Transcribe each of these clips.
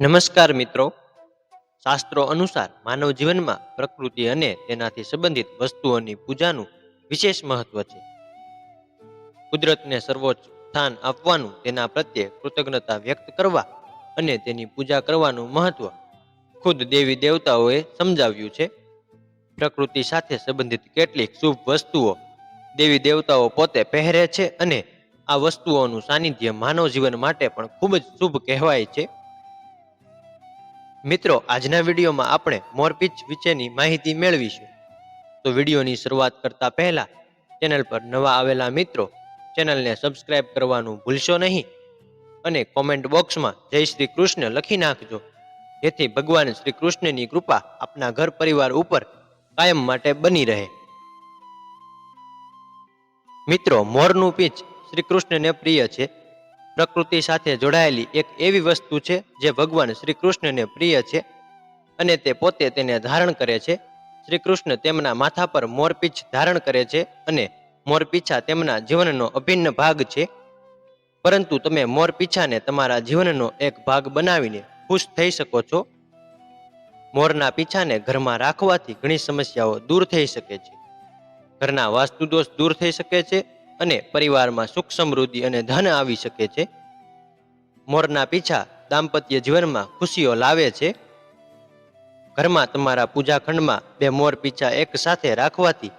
નમસ્કાર મિત્રો. શાસ્ત્રો અનુસાર માનવ જીવનમાં પ્રકૃતિ અને તેનાથી સંબંધિત વસ્તુઓની પૂજાનું વિશેષ મહત્વ છે. કુદરતને સર્વોચ્ચ સ્થાન આપવાનું તેના પ્રત્યે કૃતજ્ઞતા વ્યક્ત કરવા અને તેની પૂજા કરવાનું મહત્વ ખુદ દેવી દેવતાઓએ સમજાવ્યું છે. પ્રકૃતિ સાથે સંબંધિત કેટલીક શુભ વસ્તુઓ દેવી દેવતાઓ પોતે પહેરે છે અને આ વસ્તુઓનું સાનિધ્ય માનવ જીવન માટે પણ ખૂબ જ શુભ કહેવાય છે. મિત્રો, આજના વિડીયોમાં આપણે મોરપીચ વિશેની માહિતી મેળવીશું. તો વિડીયોની શરૂઆત કરતા પહેલા ચેનલ પર નવા આવેલા મિત્રો, ચેનલને સબસ્ક્રાઇબ કરવાનું ભૂલશો નહીં અને કોમેન્ટ બોક્સમાં જય શ્રી કૃષ્ણ લખી નાખજો. જેથી ભગવાન શ્રી કૃષ્ણની કૃપા આપના ઘર પરિવાર ઉપર કાયમ માટે બની રહે. મિત્રો, મોરનું પીચ શ્રી કૃષ્ણને પ્રિય છે. પ્રકૃતિ સાથે જોડાયેલી એક એવી વસ્તુ છે જે ભગવાન શ્રી કૃષ્ણને પ્રિય છે અને તે પોતે તેને ધારણ કરે છે. શ્રી કૃષ્ણ તેમના માથા પર મોરપીછ ધારણ કરે છે અને મોરપીછા તેમના જીવનનો અભિન્ન ભાગ છે. પરંતુ તમે મોરપીંછાને તમારા જીવનનો એક ભાગ બનાવીને ખુશ થઈ શકો છો. મોરના પીછાને ઘરમાં રાખવાથી ઘણી સમસ્યાઓ દૂર થઈ શકે છે. ઘરના વાસ્તુદોષ દૂર થઈ શકે છે અને પરિવારમાં સુખ સમૃદ્ધિ અને ધન આવી શકે છે. મોરના પીછા દાંપત્ય જીવનમાં ખુશીઓ લાવે છે. ઘરમાં તમારા પૂજાખંડમાં બે મોર પીછા એક સાથે રાખવાથી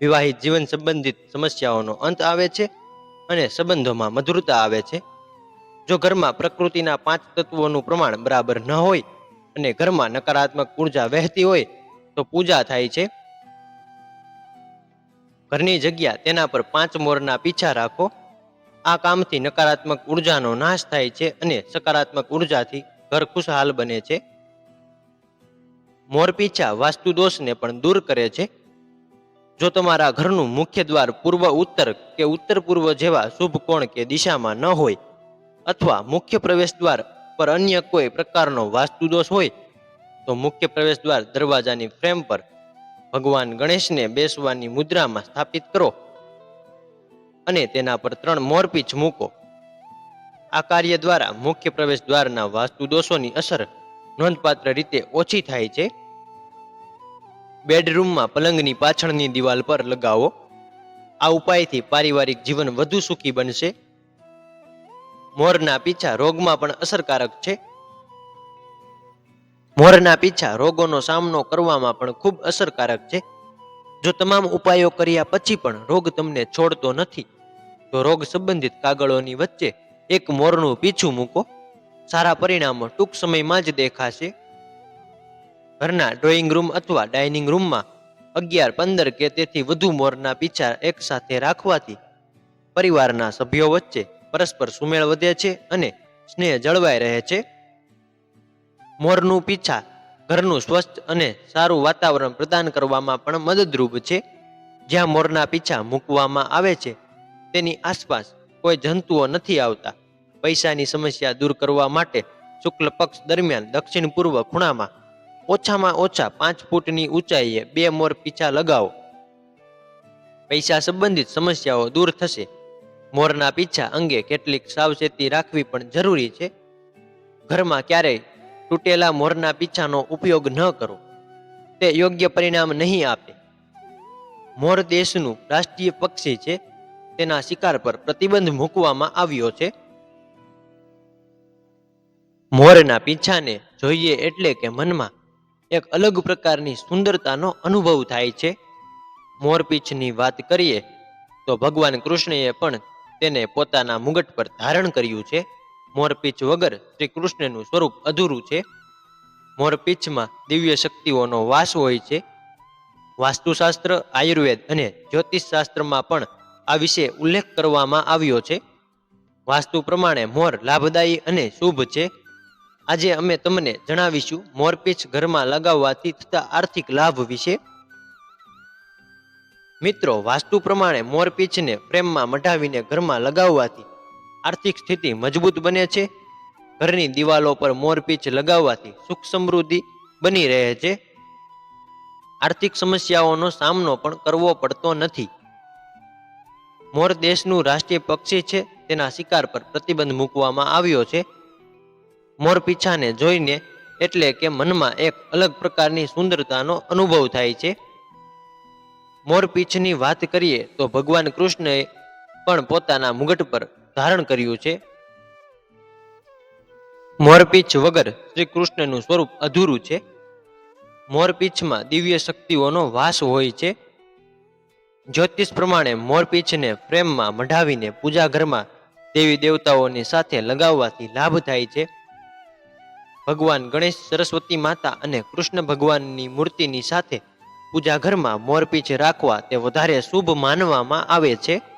વિવાહિત જીવન સંબંધિત સમસ્યાઓનો અંત આવે છે અને સંબંધોમાં મધુરતા આવે છે. જો ઘરમાં પ્રકૃતિના પાંચ તત્વોનું પ્રમાણ બરાબર ન હોય અને ઘરમાં નકારાત્મક ઊર્જા વહેતી હોય તો પૂજા થાય છે. ઘરની જગ્યા તેના પર પાંચ મોરના પીછા રાખો આ કામથી નકારાત્મક ઉર્જાનો નાશ થાય છે અને સકારાત્મક ઉર્જાથી ઘર ખુશહાલ બને છે. મોરપીછા વાસ્તુદોષને વાસ્તુ દોષને પણ દૂર કરે છે. જો તમારા ઘરનું મુખ્ય દ્વાર પૂર્વ ઉત્તર કે ઉત્તર પૂર્વ જેવા શુભ કોણ કે દિશામાં ન હોય અથવા મુખ્ય પ્રવેશ દ્વાર પર અન્ય કોઈ પ્રકારનો વાસ્તુ દોષ હોય, તો મુખ્ય પ્રવેશ દ્વાર દરવાજાની ફ્રેમ પર ભગવાન ગણેશને બેસવાની મુદ્રામાં સ્થાપિત કરો. અને તેના પર ત્રણ મોરપીંછ મૂકો. આ કાર્ય દ્વારા મુખ્ય પ્રવેશ દ્વારના વાસ્તુ દોષોની અસર નોંધપાત્ર રીતે ઓછી થાય છે. બેડરૂમમાં પલંગની પાછળની દિવાલ પર લગાવો. આ ઉપાયથી પારિવારિક જીવન વધુ સુખી બનશે. મોરના પીછા રોગમાં પણ અસરકારક છે. મોરના પીછા રોગોનો સામનો કરવામાં પણ ખૂબ અસરકારક છે. જો તમામ ઉપાયો કર્યા પછી પણ રોગ તમને છોડતો નથી, તો રોગ સંબંધિત કાગળોની વચ્ચે એક મોરનું પીછું મૂકો. સારા પરિણામો ટૂંક સમયમાં જ દેખાશે. ઘરના ડ્રોઈંગ રૂમ અથવા ડાઇનિંગ રૂમમાં અગિયાર પંદર કે તેથી વધુ મોરના પીછા એકસાથે રાખવાથી પરિવારના સભ્યો વચ્ચે પરસ્પર સુમેળ વધે છે અને સ્નેહ જળવાઈ રહે છે. મોરનું પીછા ઘરનું સ્વસ્થ અને સારું વાતાવરણ પ્રદાન કરવામાં પણ મદદરૂપ છે. જ્યાં મોરના પીછા મૂકવામાં આવે છે, તેની આસપાસ કોઈ જંતુઓ નથી આવતા. પૈસાની સમસ્યા દૂર કરવા માટે શુક્લ પક્ષ દરમિયાન દક્ષિણ પૂર્વ ખૂણામાં ઓછામાં ઓછા પાંચ ફૂટની ઊંચાઈએ બે મોર પીછા લગાવો. પૈસા સંબંધિત સમસ્યાઓ દૂર થશે. મોરના પીછા અંગે કેટલીક સાવચેતી રાખવી પણ જરૂરી છે. ઘરમાં ક્યારેય તૂટેલા મોરના પીછાનો ઉપયોગ ન કરો. તે યોગ્ય પરિણામ નહીં આપે. મોર દેશનું રાષ્ટ્રીય પક્ષી છે, તેના શિકાર પર પ્રતિબંધ મૂકવામાં આવ્યો છે. મોરના પીછાને જોઈએ એટલે કે મનમાં એક અલગ પ્રકારની સુંદરતાનો અનુભવ થાય છે. મોરપીંછની વાત કરીએ, તો ભગવાન કૃષ્ણએ પણ તેને પોતાના મુગટ પર ધારણ કર્યું છે. મોરપીંછ વગર શ્રી કૃષ્ણનું સ્વરૂપ અધૂરું છે. મોરપીંછમાં દિવ્ય શક્તિઓનો વાસ હોય છે. વાસ્તુશાસ્ત્ર, આયુર્વેદ અને જ્યોતિષશાસ્ત્રમાં પણ આ વિશે ઉલ્લેખ કરવામાં આવ્યો છે. વાસ્તુ પ્રમાણે મોર લાભદાયી અને શુભ છે. આજે અમે તમને જણાવીશું મોરપીંછ ઘરમાં લગાવવાથી થતા આર્થિક લાભ વિશે. મિત્રો, વાસ્તુ પ્રમાણે મોરપીંછને પ્રેમમાં મઢાવીને ઘરમાં લગાવવાથી આર્થિક સ્થિતિ મજબૂત બને છે. ઘરની દિવાલો પર મોરપીચ લગાવવાથી સુખ સમૃદ્ધિ બની રહે છે. આર્થિક સમસ્યાઓનો સામનો પણ કરવો પડતો નથી. મોર દેશનું રાષ્ટ્રીય પક્ષી છે, તેના શિકાર પર પ્રતિબંધ મૂકવામાં આવ્યો છે. મોરપીંછાને જોઈને એટલે કે મનમાં એક અલગ પ્રકારની સુંદરતાનો અનુભવ થાય છે. મોરપીંછની વાત કરીએ તો ભગવાન કૃષ્ણએ પણ પોતાના મુગટ પર ધારણ કર્યું છે. મોરપીંછ વગર શ્રી કૃષ્ણનું સ્વરૂપ અધૂરું છે. મોરપીંછમાં દિવ્ય શક્તિઓનો વાસ હોય છે. જ્યોતિષ પ્રમાણે મોરપીંછને પ્રેમમાં મઢાવીને પૂજા ઘરમાં દેવી દેવતાઓની સાથે લગાવવાથી લાભ થાય છે. ભગવાન ગણેશ, સરસ્વતી માતા અને કૃષ્ણ ભગવાનની મૂર્તિની સાથે પૂજા ઘરમાં મોરપીંછ રાખવા તે વધારે શુભ માનવામાં આવે છે.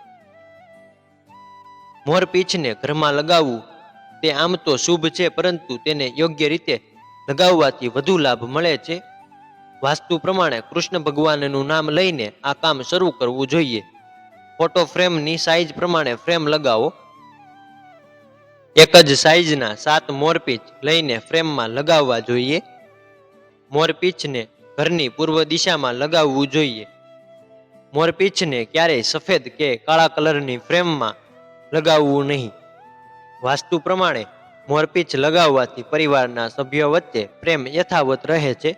મોરપીંછને ઘરમાં લગાવવું તે આમ તો શુભ છે, પરંતુ તેને યોગ્ય રીતે લગાવવાથી વધુ લાભ મળે છે. વાસ્તુ પ્રમાણે કૃષ્ણ ભગવાનનું નામ લઈને આ કામ શરૂ કરવું જોઈએ. ફોટો ફ્રેમની સાઈઝ પ્રમાણે ફ્રેમ લગાવો. એક જ સાઈઝના સાત મોરપીંછ લઈને ફ્રેમમાં લગાવવા જોઈએ. મોરપીંછને ઘરની પૂર્વ દિશામાં લગાવવું જોઈએ. મોરપીંછને ક્યારેય સફેદ કે કાળા કલરની ફ્રેમમાં લગાવવું નહીં. વાસ્તુ પ્રમાણે મોરપીચ લગાવવાથી પરિવારના સભ્યો વચ્ચે પ્રેમ યથાવત રહે છે.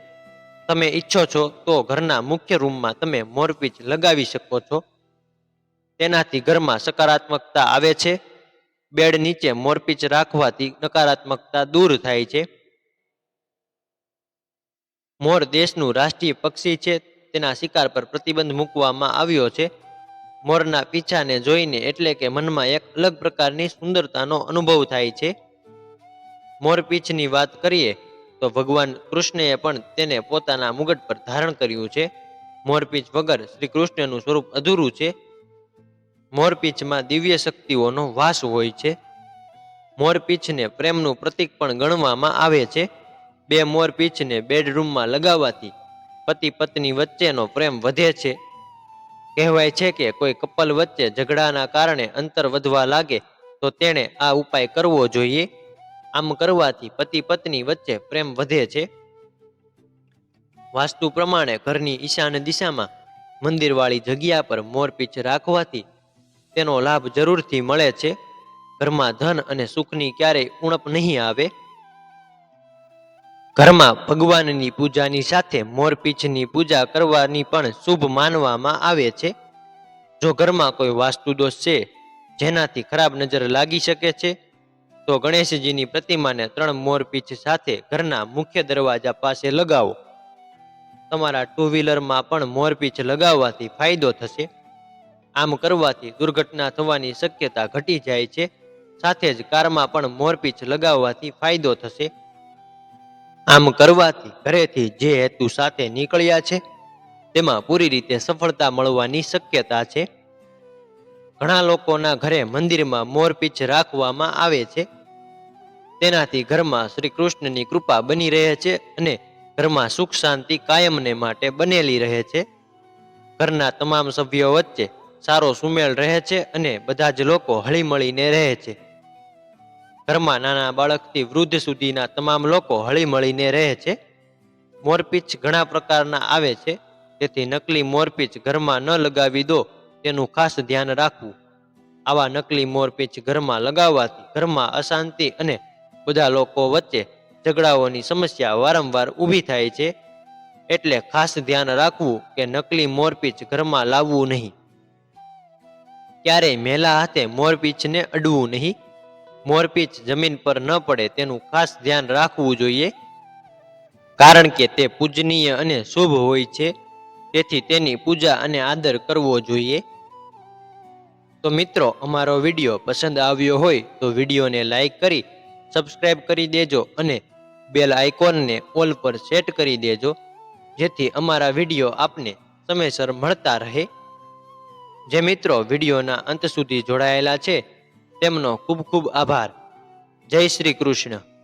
તમે ઈચ્છો છો તો ઘરના મુખ્ય રૂમમાં તમે મોરપીચ લગાવી શકો છો. તેનાથી ઘરમાં સકારાત્મકતા આવે છે. બેડ નીચે મોરપીચ રાખવાથી નકારાત્મકતા દૂર થાય છે. મોર દેશનું રાષ્ટ્રીય પક્ષી છે. તેના શિકાર પર પ્રતિબંધ મૂકવામાં આવ્યો છે. મોરના પીછાને જોઈને એટલે કે મનમાં એક અલગ પ્રકારની સુંદરતાનો અનુભવ થાય છે. મોરપીંછની વાત કરીએ તો ભગવાન કૃષ્ણએ પણ તેને પોતાના મુગટ પર ધારણ કર્યું છે. મોરપીંછ વગર શ્રી કૃષ્ણનું સ્વરૂપ અધૂરું છે. મોરપીંછમાં દિવ્ય શક્તિઓનો વાસ હોય છે. મોરપીંછને પ્રેમનું પ્રતીક પણ ગણવામાં આવે છે. બે મોરપીંછને બેડરૂમમાં લગાવવાથી પતિ પત્ની વચ્ચેનો પ્રેમ વધે છે. કહેવાય છે કે કોઈ કપલ વચ્ચે ઝઘડાના કારણે અંતર વધવા લાગે, તો તેણે આ ઉપાય કરવો જોઈએ. આમ કરવાથી પતિ પત્ની વચ્ચે પ્રેમ વધે છે. વાસ્તુ પ્રમાણે ઘરની ઈશાન દિશામાં મંદિરવાળી જગ્યા પર મોરપીંછ રાખવાથી તેનો લાભ જરૂરથી મળે છે. ઘરમાં ધન અને સુખની ક્યારેય ઉણપ નહીં આવે. ઘરમાં ભગવાનની પૂજાની સાથે મોરપીંછની પૂજા કરવાની પણ શુભ માનવામાં આવે છે. જો ઘરમાં કોઈ વાસ્તુ દોષ છે, જેનાથી ખરાબ નજર લાગી શકે છે, તો ગણેશજીની પ્રતિમાને ત્રણ મોરપીંછ સાથે ઘરના મુખ્ય દરવાજા પાસે લગાવો. તમારા ટુ વ્હીલરમાં પણ મોરપીંછ લગાવવાથી ફાયદો થશે. આમ કરવાથી દુર્ઘટના થવાની શક્યતા ઘટી જાય છે. સાથે જ કારમાં પણ મોરપીંછ લગાવવાથી ફાયદો થશે. આમ કરવાથી, ઘરેથી જે હેતુ સાથે નીકળ્યા છે, તેમાં પૂરી રીતે સફળતા મળવાની શક્યતા છે. ઘણા લોકોના ઘરે મંદિરમાં મોરપીંછ રાખવામાં આવે છે. તેનાથી ઘરમાં શ્રી કૃષ્ણની કૃપા બની રહે છે અને ઘરમાં સુખ શાંતિ કાયમને માટે બનેલી રહે છે. ઘરના તમામ સભ્યો વચ્ચે સારો સુમેળ રહે છે અને બધા જ લોકો હળીમળીને રહે છે. ઘરમાં નાના બાળકથી વૃદ્ધ સુધીના તમામ લોકો હળીમળીને રહે છે. મોરપીંછ ઘણા પ્રકારના આવે છે. તેથી નકલી મોરપીંછ ઘરમાં ન લગાવી દો. તેનું ખાસ ધ્યાન રાખવું. આવા નકલી મોરપીંછ ઘરમાં લગાવવાથી ઘરમાં અશાંતિ અને બધા લોકો વચ્ચે ઝઘડાઓની સમસ્યા વારંવાર ઊભી થાય છે. એટલે ખાસ ધ્યાન રાખવું કે નકલી મોરપીંછ ઘરમાં લાવવું નહીં. ક્યારેય મેલા હાથે મોરપીંછને અડવું નહીં. મોરપીંછ જમીન પર ન પડે તેનું ખાસ ધ્યાન રાખવું જોઈએ. કારણ કે તે પૂજનીય અને શુભ હોય છે, તેથી તેની પૂજા અને આદર કરવો જોઈએ. તો મિત્રો, અમારો વીડિયો પસંદ આવ્યો હોય તો વિડીયોને લાઈક કરી સબસ્ક્રાઈબ કરી દેજો અને બેલ આઇકોનને ઓલ પર સેટ કરી દેજો, જેથી અમારા વીડિયો આપને સમયસર મળતા રહે. જે મિત્રો વિડીયોના અંત સુધી જોડાયેલા છે તેમનો ખૂબ ખૂબ આભાર. જય શ્રી કૃષ્ણ.